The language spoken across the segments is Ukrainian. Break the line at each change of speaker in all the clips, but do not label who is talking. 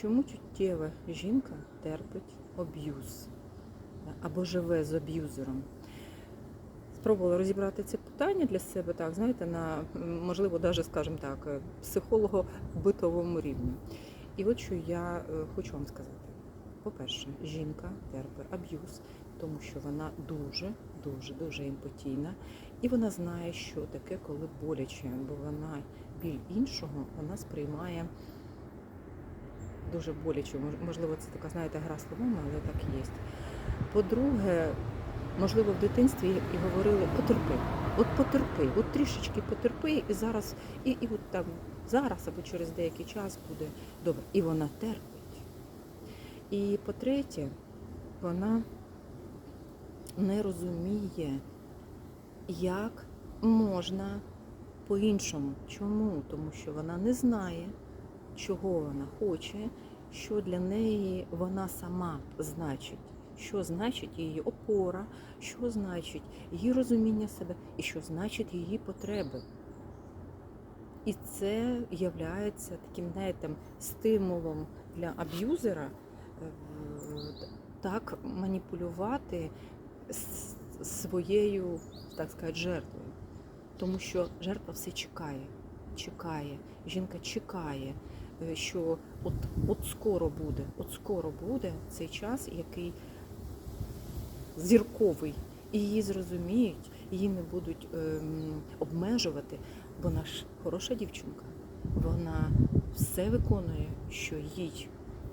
Чому чуттєва жінка терпить аб'юз або живе з аб'юзером? Спробувала розібрати це питання для себе, так, знаєте, на можливо, навіть, скажімо так, психолого-битовому рівні. І от що я е, хочу вам сказати. По-перше, жінка терпить аб'юз, тому що вона дуже, дуже, емпатійна, і вона знає, що таке, коли боляче, бо вона біль іншого вона сприймає дуже боляче. Можливо, це така, знаєте, гра словами, але так є. По-друге, можливо, в дитинстві і говорили потерпи, от потерпи, от трішечки потерпи, і зараз, і, і от там зараз або через деякий час буде добре. І вона терпить. І по-третє, вона не розуміє, як можна по-іншому. Чому? Тому що вона не знає, чого вона хоче, що для неї вона сама значить, що значить її опора, що значить її розуміння себе і що значить її потреби. І це є таким знаєте, стимулом для аб'юзера е, так маніпулювати своєю, так сказати, жертвою. Тому що жертва все чекає, чекає, жінка чекає, що от, от скоро буде, от скоро буде цей час, який зірковий, і її зрозуміють, її не будуть ем, обмежувати, бо вона ж хороша дівчинка. Вона все виконує, що їй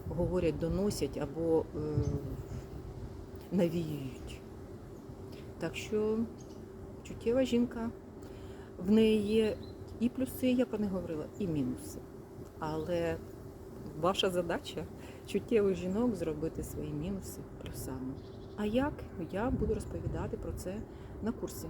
говорять, доносять або е, навіюють. Так що чуттєва жінка, в неї є і плюси, я про них говорила, і мінуси. Але ваша задача чуттєвих жінок зробити свої мінуси плюсами. А як? Я буду розповідати про це на курсі.